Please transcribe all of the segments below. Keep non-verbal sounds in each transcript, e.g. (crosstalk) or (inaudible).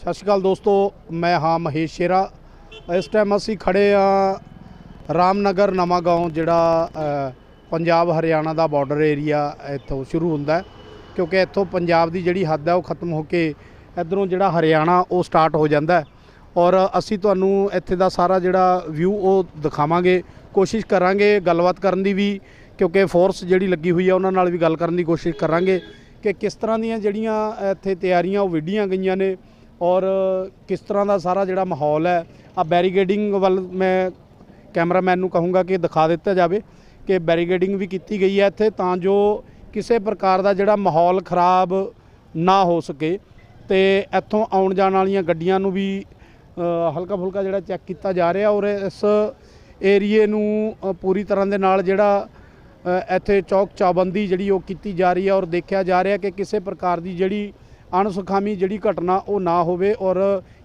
ਸਤਿ ਸ਼੍ਰੀ ਅਕਾਲ ਦੋਸਤੋ, ਮੈਂ ਹਾਂ ਮਹੇਸ਼ ਸ਼ੇਰਾ। ਇਸ ਟਾਈਮ ਅਸੀਂ ਖੜੇ ਆ ਰਾਮਨਗਰ ਨਵਾਂ ਗਾਉਂ, ਜਿਹੜਾ ਪੰਜਾਬ ਹਰਿਆਣਾ ਦਾ ਬਾਰਡਰ ਏਰੀਆ ਇੱਥੋਂ ਸ਼ੁਰੂ ਹੁੰਦਾ ਕਿਉਂਕਿ ਇੱਥੋਂ ਪੰਜਾਬ ਦੀ ਜਿਹੜੀ ਹੱਦ ਹੈ, ਉਹ ਖਤਮ ਹੋ ਕੇ ਇਧਰੋਂ ਜਿਹੜਾ ਹਰਿਆਣਾ, ਉਹ ਸਟਾਰਟ ਹੋ ਜਾਂਦਾ ਔਰ ਅਸੀਂ ਤੁਹਾਨੂੰ ਇੱਥੇ ਦਾ ਸਾਰਾ ਜਿਹੜਾ ਵਿਊ ਉਹ ਦਿਖਾਵਾਂਗੇ, ਕੋਸ਼ਿਸ਼ ਕਰਾਂਗੇ ਗੱਲਬਾਤ ਕਰਨ ਦੀ ਵੀ, ਕਿਉਂਕਿ ਫੋਰਸ ਜਿਹੜੀ ਲੱਗੀ ਹੋਈ ਆ, ਉਹਨਾਂ ਨਾਲ ਵੀ ਗੱਲ ਕਰਨ ਦੀ ਕੋਸ਼ਿਸ਼ ਕਰਾਂਗੇ ਕਿ ਕਿਸ ਤਰ੍ਹਾਂ ਦੀਆਂ ਜਿਹੜੀਆਂ ਇੱਥੇ ਤਿਆਰੀਆਂ, ਉਹ ਵਿੱਢੀਆਂ ਗਈਆਂ ਨੇ। ਔਰ ਕਿਸ ਤਰ੍ਹਾਂ ਦਾ ਸਾਰਾ ਜਿਹੜਾ ਮਾਹੌਲ ਹੈ ਆ ਬੈਰੀਗੇਡਿੰਗ ਵੱਲ ਮੈਂ ਕੈਮਰਾਮੈਨ ਨੂੰ ਕਹੂੰਗਾ ਕਿ ਦਿਖਾ ਦਿੱਤਾ ਜਾਵੇ ਕਿ ਬੈਰੀਗੇਡਿੰਗ ਵੀ ਕੀਤੀ ਗਈ ਹੈ ਇੱਥੇ ਤਾਂ ਜੋ ਕਿਸੇ ਪ੍ਰਕਾਰ ਦਾ ਜਿਹੜਾ ਮਾਹੌਲ ਖਰਾਬ ਨਾ ਹੋ ਸਕੇ ਤੇ ਇੱਥੋਂ ਆਉਣ ਜਾਣ ਵਾਲੀਆਂ ਗੱਡੀਆਂ ਨੂੰ ਵੀ ਹਲਕਾ ਫੁਲਕਾ ਜਿਹੜਾ ਚੈੱਕ ਕੀਤਾ ਜਾ ਰਿਹਾ ਔਰ ਇਸ ਏਰੀਏ ਨੂੰ ਪੂਰੀ ਤਰ੍ਹਾਂ ਦੇ ਨਾਲ ਜਿਹੜਾ ਇੱਥੇ ਚੌਕ ਚਾਬੰਦੀ ਜਿਹੜੀ ਉਹ ਕੀਤੀ ਜਾ ਰਹੀ ਹੈ ਔਰ ਦੇਖਿਆ ਜਾ ਰਿਹਾ ਕਿ ਕਿਸੇ ਪ੍ਰਕਾਰ ਦੀ ਜਿਹੜੀ ਅਣਸੁਖਾਮੀ ਜਿਹੜੀ ਘਟਨਾ ਉਹ ਨਾ ਹੋਵੇ ਔਰ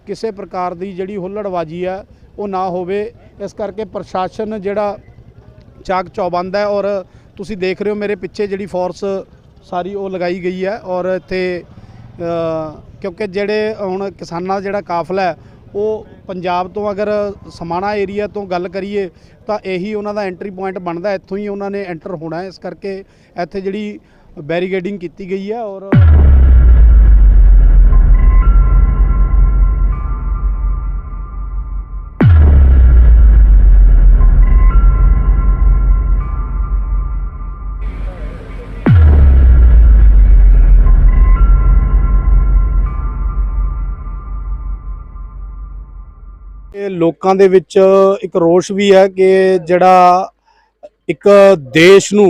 ਕਿਸੇ ਪ੍ਰਕਾਰ ਦੀ ਜਿਹੜੀ ਹੁੱਲੜਬਾਜੀ ਹੈ ਉਹ ਨਾ ਹੋਵੇ, ਇਸ ਕਰਕੇ ਪ੍ਰਸ਼ਾਸਨ ਜਿਹੜਾ ਚਾਕ ਚੌਬੰਦ ਹੈ ਔਰ ਤੁਸੀਂ ਦੇਖ ਰਹੇ ਹੋ ਮੇਰੇ ਪਿੱਛੇ ਜਿਹੜੀ ਫੋਰਸ ਸਾਰੀ ਉਹ ਲਗਾਈ ਗਈ ਹੈ ਔਰ ਇੱਥੇ ਕਿਉਂਕਿ ਜਿਹੜੇ ਹੁਣ ਕਿਸਾਨਾਂ ਦਾ ਜਿਹੜਾ ਕਾਫਲਾ ਉਹ ਪੰਜਾਬ ਤੋਂ ਅਗਰ ਸਮਾਣਾ ਏਰੀਆ ਤੋਂ ਗੱਲ ਕਰੀਏ ਤਾਂ ਇਹੀ ਉਹਨਾਂ ਦਾ ਐਂਟਰੀ ਪੁਆਇੰਟ ਬਣਦਾ, ਇੱਥੋਂ ਹੀ ਉਹਨਾਂ ਨੇ ਐਂਟਰ ਹੋਣਾ ਇਸ ਕਰਕੇ ਇੱਥੇ ਜਿਹੜੀ ਬੈਰੀਗੇਡਿੰਗ ਕੀਤੀ ਗਈ ਹੈ ਔਰ ਇਹ ਲੋਕਾਂ ਦੇ ਵਿੱਚ ਇੱਕ ਰੋਸ਼ ਵੀ ਹੈ ਕਿ ਜਿਹੜਾ ਇੱਕ ਦੇਸ਼ ਨੂੰ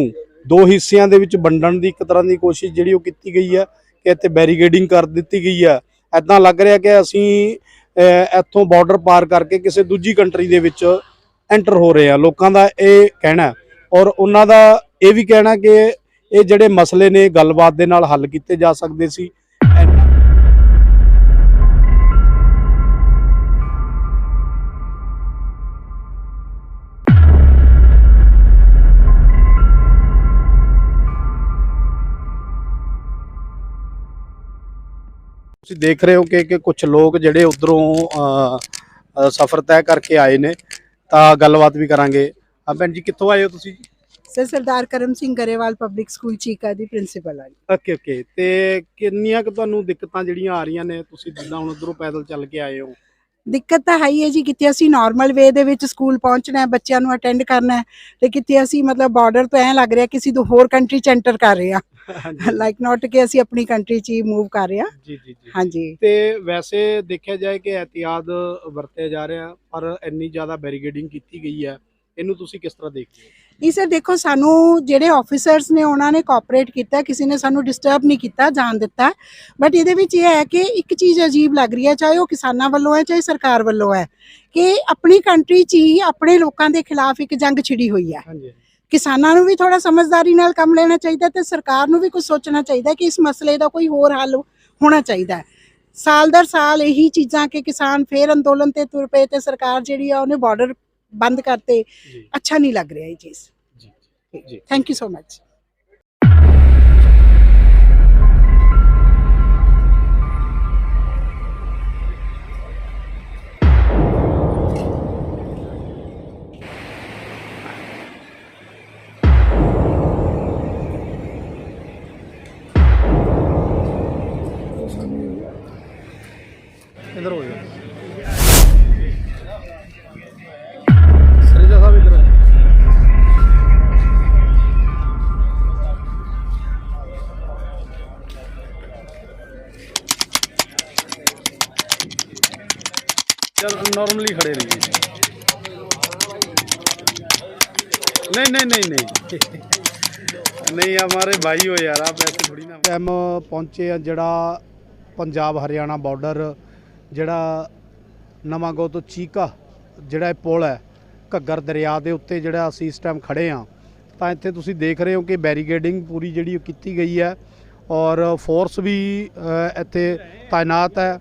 ਦੋ ਹਿੱਸਿਆਂ ਦੇ ਵਿੱਚ ਵੰਡਣ ਦੀ ਇੱਕ ਤਰ੍ਹਾਂ ਦੀ ਕੋਸ਼ਿਸ਼ ਜਿਹੜੀ ਉਹ ਕੀਤੀ ਗਈ ਹੈ ਕਿ ਇੱਥੇ ਬੈਰੀਗੇਡਿੰਗ ਕਰ ਦਿੱਤੀ ਗਈ ਹੈ। ਐਦਾਂ ਲੱਗ ਰਿਹਾ ਕਿ ਅਸੀਂ ਇੱਥੋਂ ਬਾਰਡਰ ਪਾਰ ਕਰਕੇ ਕਿਸੇ ਦੂਜੀ ਕੰਟਰੀ ਦੇ ਵਿੱਚ ਐਂਟਰ ਹੋ ਰਹੇ ਆ ਲੋਕਾਂ ਦਾ ਇਹ ਕਹਿਣਾ ਔਰ ਉਹਨਾਂ ਦਾ ਇਹ ਵੀ ਕਹਿਣਾ ਕਿ ਇਹ ਜਿਹੜੇ ਮਸਲੇ ਨੇ, ਗੱਲਬਾਤ ਦੇ ਨਾਲ ਹੱਲ ਕੀਤੇ ਜਾ ਸਕਦੇ ਸੀ। ਤੁਸੀਂ ਦੇਖ ਰਹੇ ਹੋ ਕਿ ਕਿ ਕੁਝ ਲੋਕ ਜਿਹੜੇ ਉਧਰੋਂ ਸਫ਼ਰ ਤੈਅ ਕਰਕੇ ਆਏ ਨੇ ਤਾਂ ਗੱਲਬਾਤ ਵੀ ਕਰਾਂਗੇ। ਆ ਭੈਣ ਜੀ ਕਿੱਥੋਂ ਆਏ ਹੋ ਤੁਸੀਂ? Sir Sardar Karam Singh Grewal public school Cheeka ਦੀ ਪ੍ਰਿੰਸੀਪਲ ਆ ਓਕੇ ਓਕੇ। ਤੇ ਕਿੰਨੀਆਂ ਕੁ ਤੁਹਾਨੂੰ ਦਿੱਕਤਾਂ ਜਿਹੜੀਆਂ ਆ ਰਹੀਆਂ ਨੇ ਤੁਸੀਂ ਜਿੱਦਾਂ ਹੁਣ ਉਧਰੋਂ ਪੈਦਲ ਚੱਲ ਕੇ ਆਏ ਹੋ? ਦਿੱਕਤ ਤਾਂ ਹੈ ਹੀ ਹੈ ਜੀ ਕਿਤੇ ਅਸੀਂ ਨਾਰਮਲ ਵੇ ਦੇ ਵਿੱਚ ਸਕੂਲ ਪਹੁੰਚਣਾ ਹੈ ਬੱਚਿਆਂ ਨੂੰ ਅਟੈਂਡ ਕਰਨਾ ਹੈ ਤੇ ਕਿਤੇ ਅਸੀਂ ਮਤਲਬ ਬਾਰਡਰ ਤੋਂ ਐਂ ਲੱਗ ਰਿਹਾ ਕਿਸੇ ਤੋਂ ਹੋਰ ਕੰਟਰੀ ਚ ਐਂਟਰ ਕਰ ਰਹੇ ਆ ਲਾਈਕ ਨਾਟ ਕਿ ਅਸੀਂ ਆਪਣੀ ਕੰਟਰੀ ਚ ਹੀ ਮੂਵ ਕਰ ਰਹੇ ਆ ਜੀ ਜੀ ਜੀ। ਹਾਂਜੀ। ਤੇ ਵੈਸੇ ਦੇਖਿਆ ਜਾਏ ਕਿ ਇਹਤਿਆਤ ਵਰਤਿਆ ਜਾ ਰਿਹਾ ਪਰ ਇੰਨੀ ਜ਼ਿਆਦਾ ਬੈਰੀਗੇਡਿੰਗ ਕੀਤੀ ਗਈ ਹੈ। ਇਹਨੂੰ ਤੁਸੀਂ ਕਿਸ ਤਰ੍ਹਾਂ ਦੇਖਦੇ ਹੋ? ਇਹ ਸਰ ਦੇਖੋ ਸਾਨੂੰ ਜਿਹੜੇ ਆਫੀਸਰਸ ਨੇ ਉਹਨਾਂ ਨੇ ਕੋਆਪਰੇਟ ਕੀਤਾ ਕਿਸੇ ਨੇ ਸਾਨੂੰ ਡਿਸਟਰਬ ਨਹੀਂ ਕੀਤਾ ਜਾਣ ਦਿੱਤਾ। ਬਟ ਇਹਦੇ ਵਿੱਚ ਇਹ ਹੈ ਕਿ ਇੱਕ ਚੀਜ਼ ਅਜੀਬ ਲੱਗ ਰਹੀ ਹੈ ਚਾਹੇ ਉਹ ਕਿਸਾਨਾਂ ਵੱਲੋਂ ਹੈ ਚਾਹੇ ਸਰਕਾਰ ਵੱਲੋਂ ਹੈ ਕਿ ਆਪਣੀ ਕੰਟਰੀ 'ਚ ਹੀ ਆਪਣੇ ਲੋਕਾਂ ਦੇ ਖਿਲਾਫ ਇੱਕ ਜੰਗ ਛਿੜੀ ਹੋਈ ਹੈ। ਹਾਂਜੀ। ਕਿਸਾਨਾਂ ਨੂੰ ਵੀ ਥੋੜਾ ਸਮਝਦਾਰੀ ਨਾਲ ਕੰਮ ਲੈਣਾ ਚਾਹੀਦਾ ਤੇ ਸਰਕਾਰ ਨੂੰ ਵੀ ਕੁਝ ਸੋਚਣਾ ਚਾਹੀਦਾ ਕਿ ਇਸ ਮਸਲੇ ਦਾ ਕੋਈ ਹੋਰ ਹੱਲ ਹੋਣਾ ਚਾਹੀਦਾ ਸਾਲ ਦਰ ਸਾਲ ਇਹੀ ਚੀਜ਼ਾਂ ਕਿ ਕਿਸਾਨ ਫੇਰ ਅੰਦੋਲਨ ਤੇ ਤੁਰ ਪਏ ਤੇ ਸਰਕਾਰ ਜਿਹੜੀ ਆ ਉਹਨੇ ਬਾਰਡਰ ਬੰਦ ਕਰਤੇ। ਅੱਛਾ ਨਹੀਂ ਲੱਗ ਰਿਹਾ ਇਹ ਚੀਜ਼। ਜੀ ਜੀ। Thank you so much normally ਖੜੇ ਰਹੀਏ नहीं नहीं नहीं नहीं ਨਹੀਂ ਹਮਾਰੇ ਭਾਈ ਹੋ ਯਾਰ ਆਪ ਐਸੇ ਥੋੜੀ ਨਾ ਟਾਈਮ ਪਹੁੰਚੇ ਆ ਜਿਹੜਾ ਪੰਜਾਬ ਹਰਿਆਣਾ ਬਾਰਡਰ ਜਿਹੜਾ ਨਵਾਂਗੋ ਤੋਂ ਚੀਕਾ ਜਿਹੜਾ ਇਹ ਪੁਲ ਹੈ ਘੱਗਰ ਦਰਿਆ ਦੇ ਉੱਤੇ ਜਿਹੜਾ ਅਸੀਂ ਇਸ ਟਾਈਮ ਖੜੇ ਆ ਤਾਂ ਇੱਥੇ ਤੁਸੀਂ ਦੇਖ ਰਹੇ ਹੋ ਕਿ ਬੈਰੀਗੇਡਿੰਗ ਪੂਰੀ ਜਿਹੜੀ ਉਹ ਕੀਤੀ ਗਈ ਹੈ ਔਰ ਫੋਰਸ ਵੀ ਅ, ਇੱਥੇ ਤਾਇਨਾਤ ਹੈ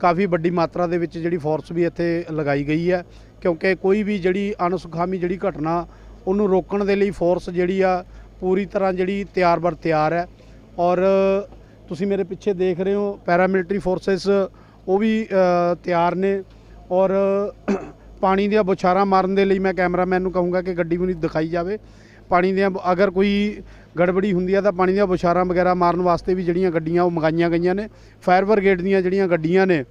ਕਾਫੀ ਵੱਡੀ ਮਾਤਰਾ ਦੇ ਵਿੱਚ ਜਿਹੜੀ ਫੋਰਸ ਵੀ ਇੱਥੇ ਲਗਾਈ ਗਈ ਹੈ, ਕਿਉਂਕਿ ਕੋਈ ਵੀ ਜਿਹੜੀ ਅਣਸੁਖਾਮੀ ਜਿਹੜੀ ਘਟਨਾ, ਉਹਨੂੰ ਰੋਕਣ ਦੇ ਲਈ ਫੋਰਸ ਜਿਹੜੀ ਆ, ਪੂਰੀ ਤਰ੍ਹਾਂ ਜਿਹੜੀ ਤਿਆਰ ਬਰ ਤਿਆਰ ਹੈ। ਔਰ ਤੁਸੀਂ ਮੇਰੇ ਪਿੱਛੇ ਦੇਖ ਰਹੇ ਹੋ ਪੈਰਾਮਿਲਟਰੀ ਫੋਰਸਸ ਉਹ ਵੀ ਤਿਆਰ ਨੇ। ਔਰ (clears throat) ਪਾਣੀ ਦੀਆਂ ਬੁਛਾਰਾਂ ਮਾਰਨ ਦੇ ਲਈ ਮੈਂ ਕੈਮਰਾਮੈਨ ਨੂੰ ਕਹੂੰਗਾ ਕਿ ਗੱਡੀ ਨੂੰ ਦਿਖਾਈ ਜਾਵੇ। ਪਾਣੀ ਦੀਆਂ, ਅਗਰ ਕੋਈ ਗੜਬੜੀ ਹੁੰਦੀ ਹੈ ਤਾਂ ਪਾਣੀ ਦੀਆਂ ਬੁਸ਼ਾਰਾਂ ਵਗੈਰਾ ਮਾਰਨ ਵਾਸਤੇ ਵੀ ਜਿਹੜੀਆਂ ਗੱਡੀਆਂ ਉਹ ਮੰਗਾਈਆਂ ਗਈਆਂ ਨੇ। ਫਾਇਰ ਬ੍ਰਿਗੇਡ ਦੀਆਂ ਜਿਹੜੀਆਂ ਗੱਡੀਆਂ ਨੇ,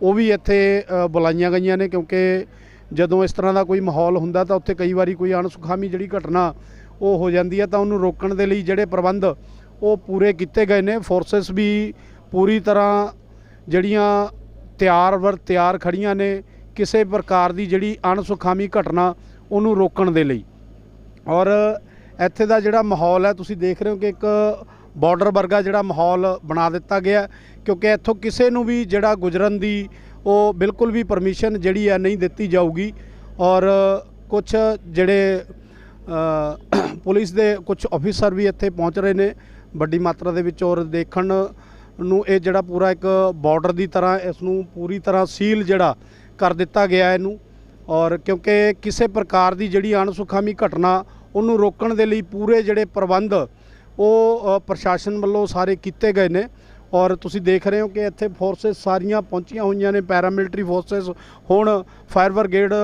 ਉਹ ਵੀ ਇੱਥੇ ਬੁਲਾਈਆਂ ਗਈਆਂ ਨੇ ਕਿਉਂਕਿ ਜਦੋਂ ਇਸ ਤਰ੍ਹਾਂ ਦਾ ਕੋਈ ਮਾਹੌਲ ਹੁੰਦਾ ਤਾਂ ਉੱਥੇ ਕਈ ਵਾਰੀ ਕੋਈ ਅਣਸੁਖਾਮੀ ਜਿਹੜੀ ਘਟਨਾ ਉਹ ਹੋ ਜਾਂਦੀ ਹੈ ਤਾਂ ਉਹਨੂੰ ਰੋਕਣ ਦੇ ਲਈ ਜਿਹੜੇ ਪ੍ਰਬੰਧ ਉਹ ਪੂਰੇ ਕੀਤੇ ਗਏ ਨੇ। ਫੋਰਸਸ ਵੀ ਪੂਰੀ ਤਰ੍ਹਾਂ ਜਿਹੜੀਆਂ ਤਿਆਰ ਵਰ, ਤਿਆਰ ਖੜੀਆਂ ਨੇ ਕਿਸੇ ਪ੍ਰਕਾਰ ਦੀ ਜਿਹੜੀ ਅਣਸੁਖਾਮੀ ਘਟਨਾ ਉਹਨੂੰ ਰੋਕਣ ਦੇ ਲਈ। ਔਰ ਇੱਥੇ ਦਾ ਜਿਹੜਾ ਮਾਹੌਲ ਹੈ, ਤੁਸੀਂ ਦੇਖ ਰਹੇ ਹੋ ਕਿ ਇੱਕ ਬਾਰਡਰ ਵਰਗਾ ਜਿਹੜਾ ਮਾਹੌਲ ਬਣਾ ਦਿੱਤਾ ਗਿਆ ਕਿਉਂਕਿ ਇੱਥੋਂ ਕਿਸੇ ਨੂੰ ਵੀ ਜਿਹੜਾ ਗੁਜਰਨ ਦੀ ਉਹ ਬਿਲਕੁਲ ਵੀ ਪਰਮਿਸ਼ਨ ਜਿਹੜੀ ਹੈ ਨਹੀਂ ਦਿੱਤੀ ਜਾਊਗੀ। ਔਰ ਕੁਝ ਜਿਹੜੇ ਪੁਲਿਸ ਦੇ ਕੁਝ ਅਫੀਸਰ ਵੀ ਇੱਥੇ ਪਹੁੰਚ ਰਹੇ ਨੇ, ਵੱਡੀ ਮਾਤਰਾ ਦੇ ਵਿੱਚ ਔਰ ਦੇਖਣ ਨੂੰ ਇਹ ਜਿਹੜਾ ਪੂਰਾ ਇੱਕ ਬਾਰਡਰ ਦੀ ਤਰ੍ਹਾਂ ਇਸ ਨੂੰ ਪੂਰੀ ਤਰ੍ਹਾਂ ਸੀਲ ਜਿਹੜਾ ਕਰ ਦਿੱਤਾ ਗਿਆ ਇਹਨੂੰ। ਔਰ ਕਿਉਂਕਿ ਕਿਸੇ ਪ੍ਰਕਾਰ ਦੀ ਜਿਹੜੀ ਅਣਸੁਖਾਮੀ ਘਟਨਾ ਉਹਨੂੰ ਰੋਕਣ ਦੇ ਲਈ ਪੂਰੇ ਜਿਹੜੇ ਪ੍ਰਬੰਧ ਉਹ ਪ੍ਰਸ਼ਾਸਨ ਵੱਲੋਂ ਸਾਰੇ ਕੀਤੇ ਗਏ ਨੇ। ਔਰ ਤੁਸੀਂ ਦੇਖ ਰਹੇ ਹੋ ਕਿ ਇੱਥੇ ਫੋਰਸਸ ਸਾਰੀਆਂ ਪਹੁੰਚੀਆਂ ਹੋਈਆਂ ਨੇ ਪੈਰਾਮਿਲਟਰੀ ਫੋਰਸਸ ਹੁਣ ਫਾਇਰ ਬ੍ਰਿਗੇਡ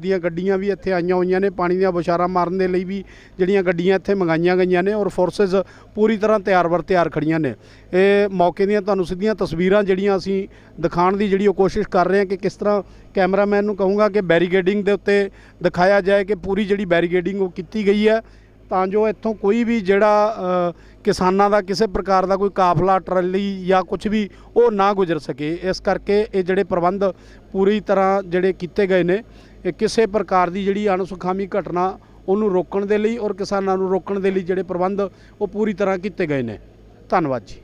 ਦੀਆਂ ਗੱਡੀਆਂ ਵੀ ਇੱਥੇ ਆਈਆਂ ਹੋਈਆਂ ਨੇ, ਪਾਣੀ ਦੀਆਂ ਬੁਛਾਰਾਂ ਮਾਰਨ ਦੇ ਲਈ ਵੀ ਜਿਹੜੀਆਂ ਗੱਡੀਆਂ ਇੱਥੇ ਮੰਗਾਈਆਂ ਗਈਆਂ ਨੇ ਔਰ ਫੋਰਸਸ ਪੂਰੀ ਤਰ੍ਹਾਂ ਤਿਆਰ ਵਰ ਤਿਆਰ ਖੜੀਆਂ ਨੇ। ਇਹ ਮੌਕੇ ਦੀਆਂ ਤੁਹਾਨੂੰ ਸਿੱਧੀਆਂ ਤਸਵੀਰਾਂ ਜਿਹੜੀਆਂ ਅਸੀਂ ਦਿਖਾਉਣ ਦੀ ਜਿਹੜੀ ਉਹ ਕੋਸ਼ਿਸ਼ ਕਰ ਰਹੇ ਹਾਂ ਕਿ ਕਿਸ ਤਰ੍ਹਾਂ ਕੈਮਰਾਮੈਨ ਨੂੰ ਕਹੂੰਗਾ ਕਿ ਬੈਰੀਗੇਡਿੰਗ ਦੇ ਉੱਤੇ ਦਿਖਾਇਆ ਜਾਏ ਕਿ ਪੂਰੀ ਜਿਹੜੀ ਬੈਰੀਗੇਡਿੰਗ ਉਹ ਕੀਤੀ ਗਈ ਹੈ। ਤਾਂ ਜੋ ਇੱਥੋਂ ਕੋਈ ਵੀ ਜਿਹੜਾ ਕਿਸਾਨਾਂ ਦਾ ਕਿਸੇ ਪ੍ਰਕਾਰ ਦਾ ਕੋਈ ਕਾਫਲਾ, ਟਰਾਲੀ ਜਾਂ ਕੁਝ ਵੀ ਉਹ ਨਾ ਗੁਜ਼ਰ ਸਕੇ। ਇਸ ਕਰਕੇ ਇਹ ਜਿਹੜੇ ਪ੍ਰਬੰਧ ਪੂਰੀ ਤਰ੍ਹਾਂ ਜਿਹੜੇ ਕੀਤੇ ਗਏ ਨੇ, ਇਹ ਕਿਸੇ ਪ੍ਰਕਾਰ ਦੀ ਜਿਹੜੀ ਅਣਸੁਖਾਮੀ ਘਟਨਾ ਉਹਨੂੰ ਰੋਕਣ ਦੇ ਲਈ ਔਰ ਕਿਸਾਨਾਂ ਨੂੰ ਰੋਕਣ ਦੇ ਲਈ ਜਿਹੜੇ ਪ੍ਰਬੰਧ ਉਹ ਪੂਰੀ ਤਰ੍ਹਾਂ ਕੀਤੇ ਗਏ ਨੇ। ਧੰਨਵਾਦ ਜੀ।